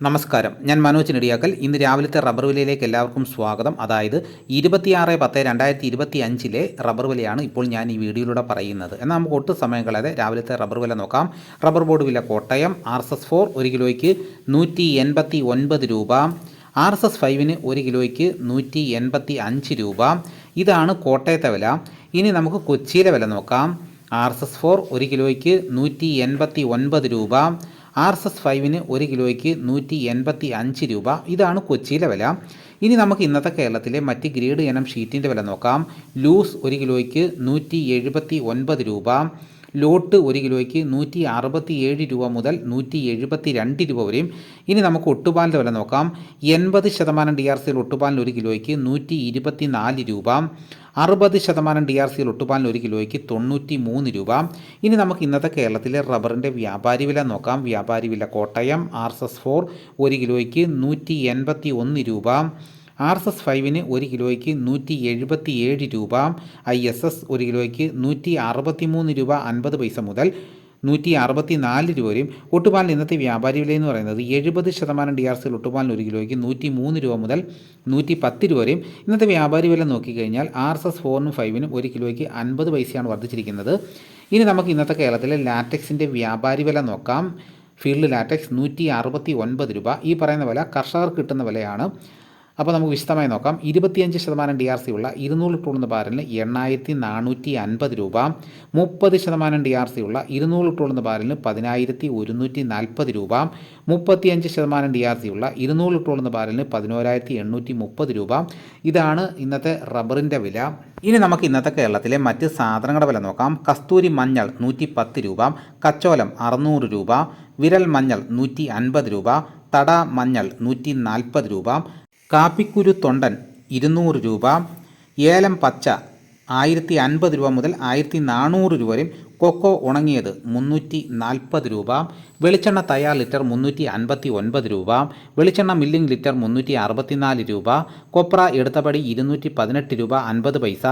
നമസ്കാരം. ഞാൻ മനോജ് നെടിയാക്കൽ. ഇന്ന് രാവിലത്തെ റബ്ബർ വിലയിലേക്ക് എല്ലാവർക്കും സ്വാഗതം. അതായത് ഇരുപത്തിയാറ് പത്ത് രണ്ടായിരത്തി ഇരുപത്തി അഞ്ചിലെ റബ്ബർ വിലയാണ് ഇപ്പോൾ ഞാൻ ഈ വീഡിയോയിലൂടെ പറയുന്നത്. എന്നാൽ നമുക്ക് ഒട്ടും സമയം കളയാതെ രാവിലത്തെ റബ്ബർ വില നോക്കാം. റബ്ബർ ബോർഡ് വില Kottayam R S S four ഒരു കിലോയ്ക്ക് നൂറ്റി എൺപത്തി ഒൻപത് രൂപ ആർ എസ് എസ് ഫൈവിന് ഒരു കിലോയ്ക്ക് നൂറ്റി എൺപത്തി അഞ്ച് രൂപ. ഇതാണ് കോട്ടയത്തെ വില. ഇനി നമുക്ക് കൊച്ചിയിലെ വില നോക്കാം. ആർ എസ് എസ് ഫോർ ഒരു കിലോയ്ക്ക് നൂറ്റി എൺപത്തി ഒൻപത് രൂപ ആർ എസ് എസ് ഫൈവിന് ഒരു കിലോയ്ക്ക് നൂറ്റി എൺപത്തി അഞ്ച് രൂപ. ഇതാണ് കൊച്ചിയിലെ വില. ഇനി നമുക്ക് ഇന്നത്തെ കേരളത്തിലെ മറ്റ് ഗ്രേഡ് ഇനം ഷീറ്റിന്റെ വില നോക്കാം. ലൂസ് ഒരു കിലോയ്ക്ക് നൂറ്റി എഴുപത്തി ഒൻപത് രൂപ. ലോട്ട് ഒരു കിലോയ്ക്ക് നൂറ്റി അറുപത്തി ഏഴ് രൂപ മുതൽ നൂറ്റി എഴുപത്തി രണ്ട് രൂപ വരെയും. ഇനി നമുക്ക് ഒട്ടുപാലിന്റെ വില നോക്കാം. എൺപത് ശതമാനം ഡി ആർ സിയിൽ ഒട്ടുപാലിന് ഒരു കിലോയ്ക്ക് നൂറ്റി ഇരുപത്തി നാല് രൂപ. അറുപത് ശതമാനം ഡി ആർ സിയിൽ ഒട്ടുപാലിന് ഒരു കിലോയ്ക്ക് തൊണ്ണൂറ്റി മൂന്ന് രൂപ. ഇനി നമുക്ക് ഇന്നത്തെ കേരളത്തിലെ റബ്ബറിന്റെ വ്യാപാരി വില നോക്കാം. വ്യാപാരി വില Kottayam R S S four ഒരു കിലോയ്ക്ക് നൂറ്റി എൺപത്തി ഒന്ന് രൂപ. ആർ എസ് എസ് ഫൈവിന് ഒരു കിലോയ്ക്ക് നൂറ്റി എഴുപത്തി ഏഴ് രൂപ ഐ എസ് എസ് ഒരു കിലോയ്ക്ക് നൂറ്റി അറുപത്തി മൂന്ന് രൂപ അൻപത് പൈസ മുതൽ നൂറ്റി അറുപത്തി നാല് രൂപ വരെയും. ഒട്ടുപാലിന് ഇന്നത്തെ വ്യാപാരി വില എന്ന് പറയുന്നത് എഴുപത് ശതമാനം ഡി ആർ സിയിൽ ഒട്ടുപാലിന് ഒരു കിലോയ്ക്ക് നൂറ്റി മൂന്ന് രൂപ മുതൽ നൂറ്റി പത്ത് രൂപ വരെയും. ഇന്നത്തെ വ്യാപാരി വില നോക്കിക്കഴിഞ്ഞാൽ ആർ എസ് എസ് ഫോറിനും ഫൈവിനും ഒരു കിലോയ്ക്ക് അൻപത് പൈസയാണ് വർദ്ധിച്ചിരിക്കുന്നത്. ഇനി നമുക്ക് ഇന്നത്തെ കേരളത്തിലെ ലാറ്റക്സിന്റെ വ്യാപാരി വില നോക്കാം. ഫീൽഡ് ലാറ്റക്സ് നൂറ്റി അറുപത്തി ഒൻപത് രൂപ. ഈ പറയുന്ന വില കർഷകർക്ക് കിട്ടുന്ന വിലയാണ്. അപ്പോൾ നമുക്ക് വിശദമായി നോക്കാം. ഇരുപത്തിയഞ്ച് ശതമാനം ഡി ആർ സി ഉള്ള ഇരുന്നൂറ് ലിറ്റർ ബാരലിന് എണ്ണായിരത്തി നാനൂറ്റി അൻപത് രൂപ. മുപ്പത് ശതമാനം ഡി ആർ സി ഉള്ള ഇരുന്നൂറ് ലിറ്റർ ബാരലിന് പതിനായിരത്തി ഒരുന്നൂറ്റി നാൽപ്പത് രൂപ. മുപ്പത്തിയഞ്ച് ശതമാനം ഡി ആർ സി ഉള്ള ഇരുന്നൂറ് ലിറ്റർ ബാരലിന് പതിനോരായിരത്തി എണ്ണൂറ്റി മുപ്പത് രൂപ. ഇതാണ് ഇന്നത്തെ റബ്ബറിന്റെ വില. ഇനി നമുക്ക് ഇന്നത്തെ കേരളത്തിലെ മറ്റ് സാധനങ്ങളുടെ വില നോക്കാം. കസ്തൂരി മഞ്ഞൾ നൂറ്റി പത്ത് രൂപ. കച്ചോലം അറുന്നൂറ് രൂപ. വിരൽ മഞ്ഞൾ നൂറ്റി അൻപത് രൂപ. തട മഞ്ഞൾ നൂറ്റി നാൽപ്പത് രൂപ. കാപ്പിക്കുരു തൊണ്ടൻ ഇരുന്നൂറ് രൂപ ഏലം പച്ച ആയിരത്തി അൻപത് രൂപ മുതൽ ആയിരത്തി നാനൂറ് രൂപ വരെയും കൊക്കോ ഉണങ്ങിയത് മുന്നൂറ്റി നാൽപ്പത് രൂപ വെളിച്ചെണ്ണ തയ്യാർ ലിറ്റർ മുന്നൂറ്റി അൻപത്തി ഒൻപത് രൂപ വെളിച്ചെണ്ണ മില്ലിംഗ് ലിറ്റർ മുന്നൂറ്റി അറുപത്തിനാല് രൂപ കൊപ്ര എടുത്തപടി ഇരുന്നൂറ്റി പതിനെട്ട് രൂപ അൻപത് പൈസ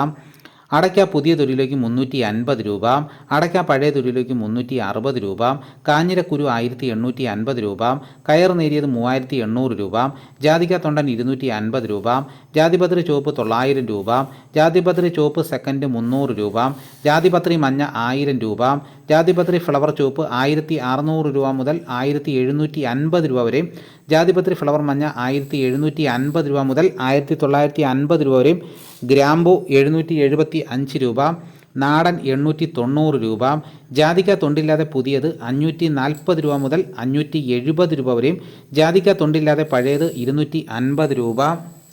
അടയ്ക്ക പുതിയ തൊഴിലേക്ക് മുന്നൂറ്റി അൻപത് രൂപ അടയ്ക്ക പഴയ തൊഴിലേക്ക് മുന്നൂറ്റി അറുപത് രൂപ കാഞ്ഞിരക്കുരു ആയിരത്തി എണ്ണൂറ്റി അൻപത് രൂപ കയർ നേരിയത് മൂവായിരത്തി എണ്ണൂറ് രൂപ ജാതിക തൊണ്ടൻ ഇരുന്നൂറ്റി അൻപത് രൂപ ജാതിപത്രി ചുവപ്പ് തൊള്ളായിരം രൂപ ജാതിപത്രി ചുവപ്പ് സെക്കൻഡ് മുന്നൂറ് രൂപ ജാതിപത്രി മഞ്ഞ ആയിരം രൂപ ജാതിപത്രി ഫ്ലവർ ചുവപ്പ് ആയിരത്തി അറുന്നൂറ് രൂപ മുതൽ ആയിരത്തി എഴുന്നൂറ്റി അൻപത് രൂപ വരെയും ജാതിപത്രി ഫ്ലവർ മഞ്ഞ ആയിരത്തി എഴുന്നൂറ്റി അൻപത് രൂപ മുതൽ ആയിരത്തി തൊള്ളായിരത്തി അൻപത് രൂപ വരെയും ഗ്രാമ്പു എഴുന്നൂറ്റി എഴുപത്തി അഞ്ച് രൂപ നാടൻ എണ്ണൂറ്റി തൊണ്ണൂറ് രൂപ ജാതിക തൊണ്ടില്ലാതെ പുതിയത് അഞ്ഞൂറ്റി നാൽപ്പത് രൂപ മുതൽ അഞ്ഞൂറ്റി എഴുപത് രൂപ വരെയും ജാതിക തൊണ്ടില്ലാതെ പഴയത് ഇരുന്നൂറ്റി അൻപത് രൂപ.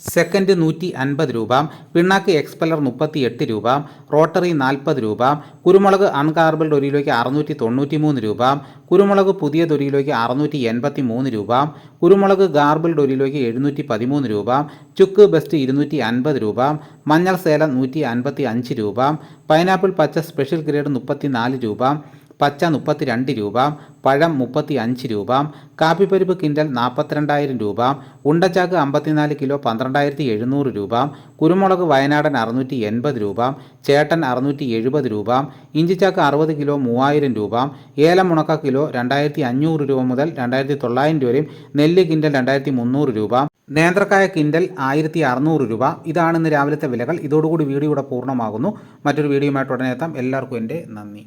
സെക്കൻഡ് നൂറ്റി അൻപത് രൂപ പിണ്ണാക്ക് എക്സ്പെല്ലർ മുപ്പത്തി എട്ട് രൂപ റോട്ടറി നാൽപ്പത് രൂപ കുരുമുളക് അൺകാർബിൾഡ് ഒരു അറുന്നൂറ്റി തൊണ്ണൂറ്റി മൂന്ന് രൂപ കുരുമുളക് പുതിയ ഒരു അറുന്നൂറ്റി എൺപത്തി മൂന്ന് രൂപ കുരുമുളക് ഗാർബിൾഡ് ഒരു എഴുന്നൂറ്റി പതിമൂന്ന് രൂപ ചുക്ക് ബെസ്റ്റ് ഇരുന്നൂറ്റി അൻപത് രൂപ മഞ്ഞൾ സേലം നൂറ്റി അൻപത്തി അഞ്ച് രൂപ പൈനാപ്പിൾ പച്ച സ്പെഷ്യൽ ഗ്രേഡ് മുപ്പത്തി നാല് രൂപ പച്ച മുപ്പത്തി രണ്ട് രൂപ പഴം മുപ്പത്തി അഞ്ച് രൂപ കാപ്പിപ്പരിപ്പ് കിൻഡൽ നാൽപ്പത്തിരണ്ടായിരം രൂപ ഉണ്ടച്ചാക്ക് അമ്പത്തിനാല് കിലോ പന്ത്രണ്ടായിരത്തി എഴുന്നൂറ് രൂപ കുരുമുളക് വയനാടൻ അറുന്നൂറ്റി എൺപത് രൂപ ചേട്ടൻ അറുന്നൂറ്റി എഴുപത് രൂപ ഇഞ്ചിച്ചാക്ക് അറുപത് കിലോ മൂവായിരം രൂപ ഏലം ഉണക്ക കിലോ രണ്ടായിരത്തി അഞ്ഞൂറ് രൂപ മുതൽ രണ്ടായിരത്തി തൊള്ളായിരം രൂപയും നെല്ല് കിൻഡൽ രണ്ടായിരത്തി മുന്നൂറ് രൂപ നേന്ത്രക്കായ കിൻഡൽ ആയിരത്തി അറുന്നൂറ് രൂപ. ഇതാണ് ഇന്ന് രാവിലത്തെ വിലകൾ. ഇതോടുകൂടി വീഡിയോ ഇവിടെ പൂർണമാകുന്നു. മറ്റൊരു വീഡിയോയുമായിട്ട് ഉടനെ എത്താം. എല്ലാവർക്കും എന്റെ നന്ദി.